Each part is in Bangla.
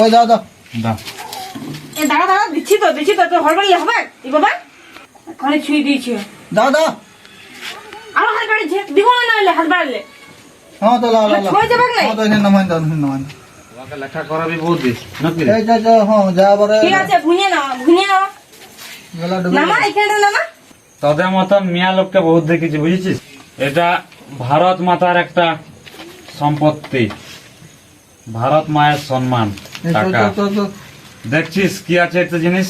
ওই দাও দাও। দা এ দাঁড়া দাঁড়া দিচ্ছি তো দিচ্ছি তো তোর হড়বড়লে হবে? এই বাবা ঘরে ছুঁয়ে দিয়েছি দাও দাও। আরও হাত বাড়িয়েছে দ্বিগুণ না হলে হাত বাড়ালে। হ্যাঁ তো লাও লাও লাও। ছুঁয়ে যাবে নাই হ্যাঁ তো এনে নামান দাও এনে তোমাকে লেখা করাবি বহুত দিস নাকি? এই যা যা হ্যাঁ যা পরে ঠিক আছে ভুনিয়ে নাও ভুনিয়ে নাও। গলা ডুবে নামা এখানে নামা। তোদের মতন মিয়া লোককে বহুত দেখেছি বুঝেছিস? এটা ভারত মাতার একটা সম্পত্তি। ভারত মায়ের সম্মান। টাকা। দেখছিস কি আছে একটা জিনিস?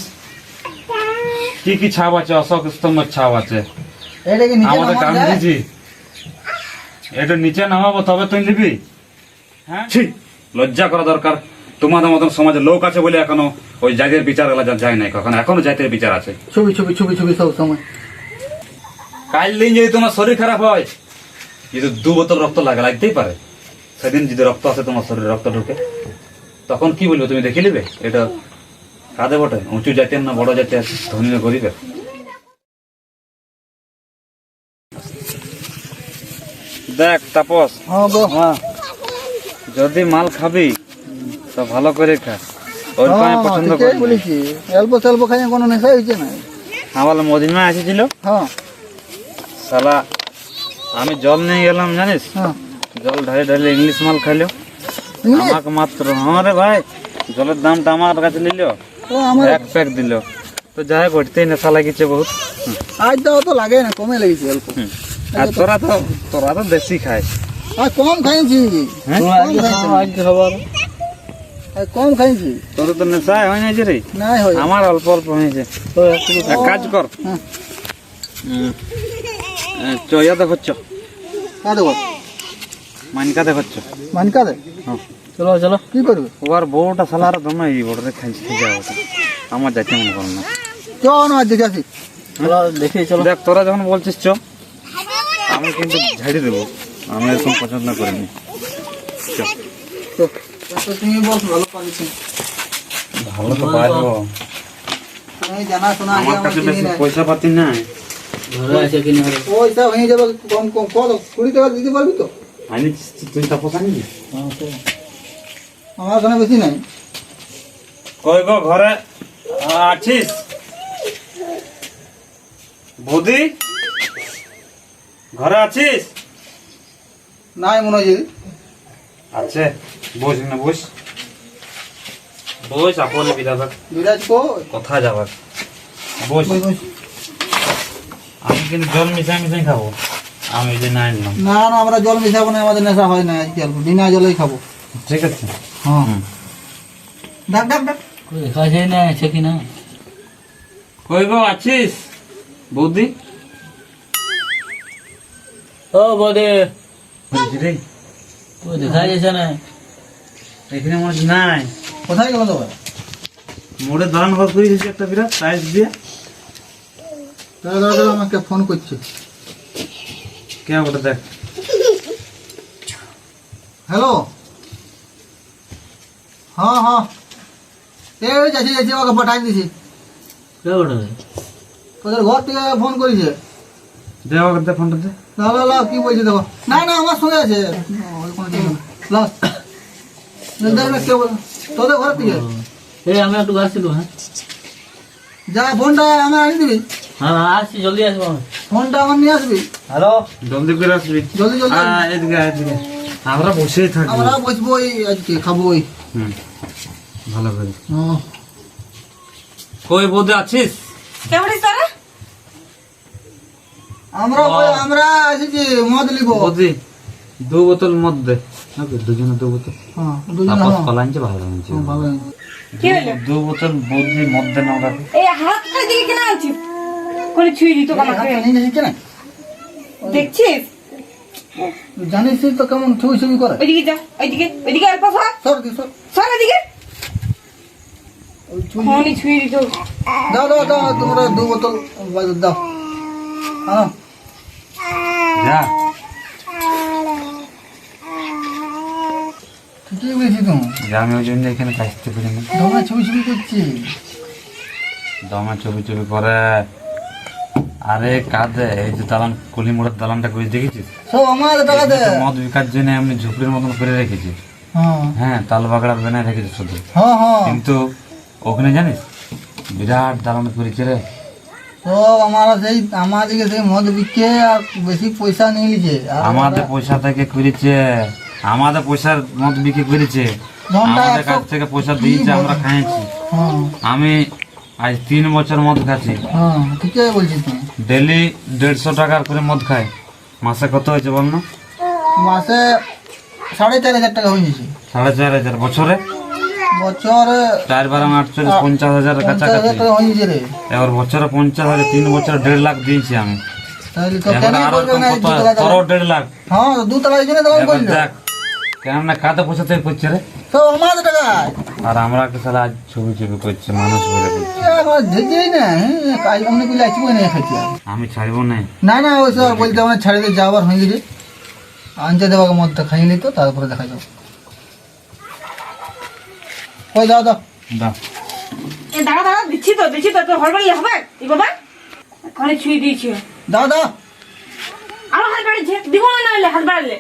কি কি ছাপ আছে? অশোক স্তম্ভের ছাপ আছে। এটা কি নিচে আমাদের গান্ধীজি। এটা নিচে নামাবো তবে তুই নিবি। হ্যাঁ? লজ্জা করা দরকার। তোমাদের মতন সমাজে লোক আছে বলে এখনও ওই জাতির বিচারগুলা যায় নাই কখন। এখনও জাতির বিচার আছে। ছবি ছবি ছবি ছবি সব সময়। কাল দিন যদি তোমার শরীর খারাপ হয় যদি দু বোতল রক্ত লাগে লাগতেই পারে। সেদিন যদি রক্ত আসে তোমার শরীরে রক্ত ঢুকে। তখন কি বলব তুমি দেখে নেবে? এটা কাঁদে বটে? উঁচু জাতের না বড় জাতের? ধনী না গরিবের? দেখ তাপস। হ্যাঁ হ্যাঁ। যদি মাল খাবি তা ভালো করে খা। ওর হ্যাঁ, পায়ে পছন্দ করি বলেছি। অল্প স্বল্প খাইয়ে কোনো নেশা হয়েছে না। আমার মদিনা এসেছিল? হ্যাঁ। সালা আমি জল নিয়ে গেলাম জানিস? জল ঢালে ঢালে ইংলিশ মাল খাইলো? আমাকে মাত্র হ্যাঁ রে ভাই জলের দামটা আমার কাছে নিল আমার এক প্যাক দিল। তো যাই ঘটতেই নেশা লাগিছে বহুত। আজ তো অত লাগে না কমে লেগেছে অল্প। আর তোরা তো তোরা তো দেশি খায়। আর কম খাইছি হ্যাঁ? কম খাইছি। আর কম খাইছি। তোর তো নেশা হয় নাই যে রে? নাই হয়। আমার অল্প অল্প হয়েছে। এক কাজ কর। হ্যাঁ। চয়া দেখছ কাঁদে বল। মানকা দেখছ মানকা দে হ্যাঁ চলো চলো। কি করবে? ওর বউটা সালার দমে এই বড়রে খাইছে খেয়ে ওটা আমার যাইতে মনে কর না। চল না দেখে আসি। দেখি চলো। দেখ তোরা যখন বলছিস চ। আমি কিন্তু ঝাড়ি দেবো। আমি এরকম পছন্দ করিনি। চ। তো তো তুমি বল ভালো পারিছি। ভালো তো পারব। আমি জানা শোনা আমার কাছে বেশি নাই পয়সা পাতি নাই। পয়সা হয়ে যাবে কম কম। কত? কুড়ি টাকা দিতে পারবি তো? আনিস তুই তাপস আনিস আমার ওখানে বেশি নাই কই গো ঘরে আছিস বৌদি ঘরে আছিস নাই মনে হয় আছে বস না বস বস আপনে বিদাবার বিরাজ কো কোথায় যাবার বস। আমি কিন্তু জল মিশাই মিশাই খাব আমি যে না আনলাম। না না আমরা জল মিশাবো না আমাদের নেশা হয় না আজকাল বিনা জলেই খাব। ঠিক আছে। হ্যাঁ। হুম। ডাক ডাক ডাক। কই গো আছিস? বৌদি? ও বদে। বলছি রে। ও দেখা যাচ্ছে না? এখানে মনে হচ্ছে নাই। কোথায় গেল তো মোড়ে দালান ঘর করে দিয়েছি একটা বিরাট টাইলস দিয়ে। দাদা দাদা আমাকে ফোন করছে। কে ওটা দেখ? হ্যালো? হ্যাঁ হ্যাঁ। এই যাচ্ছি যাচ্ছি ওকে পাঠাই দিছি কে ওটা তোদের ঘর থেকে ফোন করেছে। দে ওকে দে ফোনটা দে। লা লা লা কি বলছে দেখো। না না আমার সঙ্গে আছে। লাও। দেখ না কে বলে তোদের ঘর থেকে। এই আমি একটু আসছিল হ্যাঁ। যা ফোনটা আমার আনি দিবি। হ্যাঁ, আসছি জলদি আসব। আমি ফোনটা আমার নিয়ে আসবি? হ্যালো? জলদি করে আসবি। জলদি জলদি। আ, এদিকে এদিকে আমরা বসেই থাকি। আমরা বসবো আজকে খাব ওই। হুম ভালো করে। হ্যাঁ। কই বৌদি আছিস? কেমন তোরা? আমরা মদ লিব? দু বোতল মদ দে। নাকি দুজনে দু বোতল? হ্যাঁ দুজন। ভালো আনছে। ভালো হয়েছে। কি হলো? দু বোতল বৌদি মদ দে না এই হাত দিকে কেন আনছিস? করে ছুঁয়ে দিত আমাকে? দেখছিস? জানিস তো কেমন ছবি ছবি করে। ওইদিকে যা ওইদিকে ওইদিকে অল্প সর সর দি সর। সর ওইদিকে ফোনই ছুঁয়ে দিত। দাও দাও দাও তোমরা দু বোতল বাজার দাও। হ্যাঁ যা। ঠিকই বলেছি তুমি যে আমি ওই জন্য এখানে কাজতে পারি না। ছবি ছবি করছি দমে ছবি ছবি করে। আরে কাঁদে এই যে দালান কলি মোড়ের দালানটা করে দেখেছিস? সব আমার টাকা দে মদ বিকার জন্য এমনি ঝুপড়ির মতন করে রেখেছি। হ্যাঁ। হ্যাঁ তাল বাগড়া বেনায় রেখেছে শুধু। হ্যাঁ হ্যাঁ। কিন্তু ওখানে জানিস বিরাট দালান করেছে রে। তো আমরা সেই আমাদেরকে সেই মদ বিকে আর বেশি পয়সা নিয়ে নিছে আমাদের পয়সা থেকে করেছে আমাদের পয়সার মদ বিক্রি করেছে। আমাদের কাছ থেকে পয়সা দিয়েছে আমরা খাইছি আমি আজ তিন বছর মদ খাচ্ছি। হ্যাঁ ঠিকই বলছিস তুমি? ডেলি দেড়শো টাকার করে মদ খাই মাসে কত হয়েছে বল না? মাসে সাড়ে চার হাজার টাকা হয়ে গেছে। সাড়ে চার হাজার বছরে? বছরে চার বারো আটচল্লিশ পঞ্চাশ হাজার কাছাকাছি। এবার বছরে পঞ্চাশ হাজার তিন বছর দেড় লাখ দিয়েছি আমি। তাহলে তো কেন করবে না? এই কত দুতলা তোরও দেড় লাখ। হ্যাঁ দু জন্য করল। দেখ। কেন না কাতে পয়সা থেকে করছে রে। সব আমাদের টাকা আর আমরা কে সারা আজ ছবি ছবি করছে মানুষ বলে না হ্যাঁ, কাজ আসব না আমি ছাড়বো না। না না ওই সব বলতে আমার ছাড়ে দিয়ে যাওয়ার হয়ে গেছে। আনতে দেওয়াকে মদটা খাইয়ে নিত তারপরে দেখা যাবে কই দাও দাও। দাও। এ দাঁড়া দাঁড়া দিচ্ছি তো দিচ্ছি তো তোর হড়বড়লে হবে? এই বাবা এখানে ছুঁয়ে দিয়েছি। দাও দাও। আরও হাত বাড়িয়েছে দিব না হলে হাত বাড়ালে।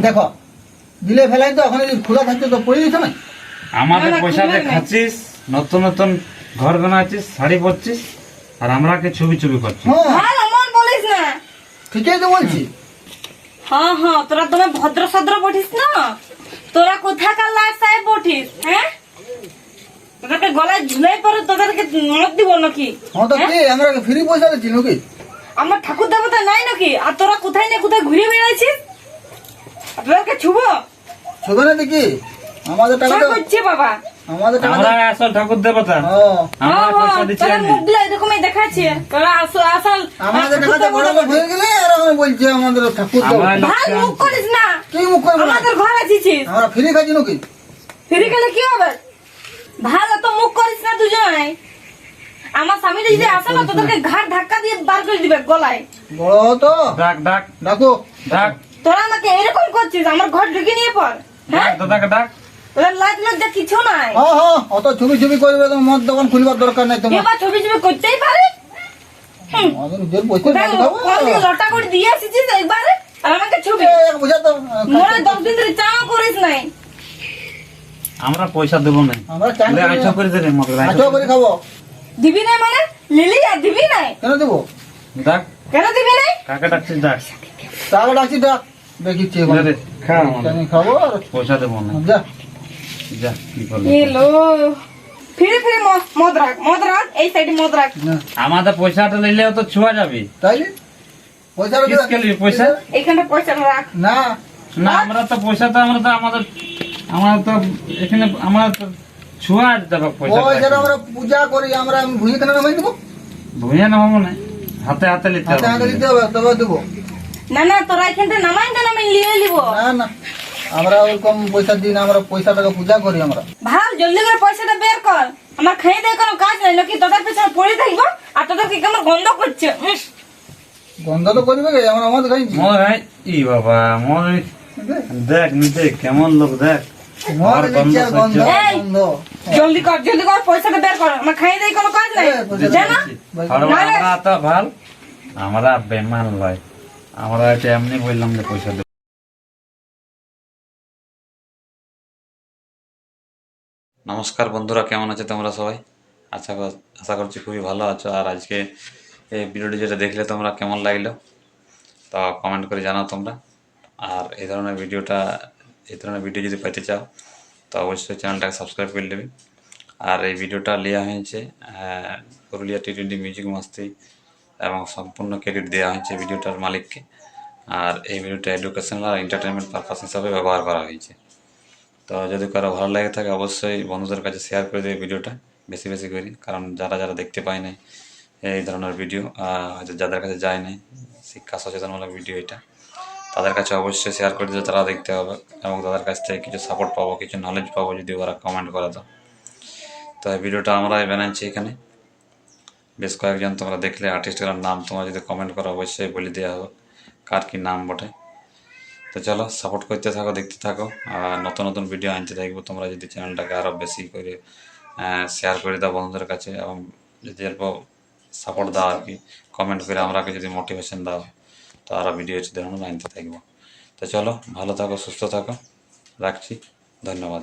দেখো দিলে ফেলাই তো ওখানে খোলা থাকতো তো পড়ে যেত না? আমাদের। খাচ্ছিস নতুন নতুন ঘর বানাচ্ছিস শাড়ি পরছিস আর আমরাকে ছবি ছবি করছিস। হ্যাঁ। হ্যাঁ বলিস না। ঠিকই তো বলছি। হ্যাঁ হ্যাঁ তোরা তুমি ভদ্র সদ্র পঠিস না? তোরা কোথাকার লাশ সাহেব পঠিস হ্যাঁ? তোদেরকে গলায় ঝুলাই পরে তোদেরকে মত দিব নাকি? হ্যাঁ? কি? আমরা ফ্রি পয়সা দিচ্ছি নাকি? আমার ঠাকুর দেবতা নাই নাকি? আর তোরা কোথায় না কোথায় ঘুরে বেড়াইছিস? আর তোদেরকে ছুবো? ছবে না দেখি। আমাদের টাকা তো বাবা। আমাদের টাকা আমরা আসল ঠাকুর দেবতা। আমরা পয়সা দিচ্ছি। মুখগুলো এরকমই দেখাচ্ছে। তোরা আসল আসল আমাদের টাকাতে বড় দেবতা হয়ে গেলে আর আমরা বলছি আমাদের ঠাকুর দেবো আমরা ভালো মুখ করিস না। কি মুখ করব আমাদের ঘর আছিস আমরা ফ্রি খাচ্ছি নাকি? ফিরে গেলে কি হবে? ভালো তো মুখ করিস না দুজনে আমার স্বামী যদি আসে না তোদেরকে ঘাট ধাক্কা দিয়ে বার করে দিবে গলায়। বড় তো। ডাক ডাক। ডাকো। ডাক। তোরা আমাকে এরকম করছিস আমার ঘর ঢুকে নিয়ে পর হ্যাঁ? ডাক দাদাকে ডাক। তোদের লাজ লজ্জা কিছু নাই। হ্যাঁ হ্যাঁ অত ছবি ছবি করবে তো মদ দোকান খুলবার দরকার নাই তোমার। এবার ছবি ছবি করতেই পারে। হুম, আমাদের নিজের পয়সা কোথায় মদ খাব। কোন দিকে লটা করে দিয়ে আসিছিস একবারে আর আমাকে ছবি। বুঝা তো মনে দশ দিন ধরে চাও করিস নাই। আমরা পয়সা দেবো না। আমরা মত করে খাব। দিবি নাই মানে? লিলি আর দিবি নাই? কেন দেবো? ডাক কেন দিবি কাকে ডাকছিস ডাক ডাক দেখিচ্ছি বলে। দে, খা আমাদের। আমি খাব আর পয়সা দেবো না। যা। যা কি করবি? এলো। ফিরে ফিরে মদ রাখ মদ রাখ এই সাইডে মদ রাখ আমাদের পয়সাটা নিলেও তো ছুয়া যাবি। তাইলে? পয়সা কিসকে নিবি পয়সা? এইখানটা পয়সা রাখ। না। না আমরা তো পয়সা তো আমরা তো আমাদের আমরা তো এখানে আমরা তো ছুয়া দেবো পয়সা আমরা পূজা করি আমরা ভুঁড়ি কেন নামাই দেবো? ভুঁইয়া না না। হাতে হাতে নিতে হাতে হাতে হবে হবে তবে দেবো। না না তোরা এখানটা নামাই দেন আমি নিয়ে নিব। না না আমরা ওরকম পয়সা দিই আমরা পয়সাটাকে পূজা করি আমরা। ভাব জলদি করে পয়সাটা বের কর। আমার খেয়ে দেয় কোনো কাজ নাই নাকি তোদের পেছনে পড়ে থাকব আর তোদেরকে কেমন গন্ধ করছে? গন্ধ তো করবে গে আমরা মদ খাইছি মনে হয় ই বাবা দেখ। নিজে কেমন লোক দেখ। জলদি কর জলদি কর পয়সাটা বের কর। আমার দেয় কোনো কাজ নাই। জানা? আমরা তো ভালো আমরা বেমান লয় আমরা এটা এমনি বললাম যে পয়সা নমস্কার বন্ধুরা কেমন আছে তোমরা সবাই? আশা কর- আশা করছি খুবই ভালো আছো। আর আজকে এই ভিডিওটি যেটা দেখলে তোমরা কেমন লাগল তা কমেন্ট করে জানাও তোমরা। আর এই ধরনের ভিডিওটা এই ধরনের ভিডিও যদি পেতে চাও তো অবশ্যই চ্যানেলটাকে সাবস্ক্রাইব করে নেবে আর এই ভিডিওটা নেওয়া হয়েছে পুরুলিয়া টি টোয়েন্টি মিউজিক মাস্তি এবং সম্পূর্ণ ক্রেডিট দেওয়া হয়েছে ভিডিওটার মালিককে আর এই ভিডিওটা এডুকেশনাল আর এন্টারটেনমেন্ট পারপাস হিসাবে ব্যবহার করা হয়েছে তো যদি কারও ভালো লাগে থাকে অবশ্যই বন্ধুদের কাছে শেয়ার করে দেবে ভিডিওটা বেশি বেশি করে কারণ যারা যারা দেখতে পায় নাই এই ধরনের ভিডিও হয়তো যাদের কাছে যায় নাই শিক্ষা সচেতনমূলক ভিডিও এটা তাদের কাছে অবশ্যই শেয়ার করে দিতে তারা দেখতে হবে এবং তাদের কাছ থেকে কিছু সাপোর্ট পাবো, কিছু নলেজ পাবো যদি ওরা কমেন্ট করে তো তো এই ভিডিওটা আমরা বানাচ্ছি এখানে। বেশ কয়েকজন তোমরা দেখলে আর্টিস্টগুলোর নাম তোমরা যদি কমেন্ট করো, অবশ্যই বলে দেওয়া হবে কার কী নাম বটে। তো চলো সাপোর্ট করতে থাকো, দেখতে থাকো। আর নতুন নতুন ভিডিও আনতে থাকব তোমরা যদি চ্যানেলটাকে আরও বেশি করে শেয়ার করে দাও বন্ধুদের কাছে। এবং যদি এরপর সাপোর্ট দাও আর কি কমেন্ট করে আমরাকে যদি মোটিভেশন দাও। তো ভিডিও চিত্র ভিডিও জানতে থাকব। তো চলো ভালো থাকো সুস্থ থাকো। রাখছি। ধন্যবাদ।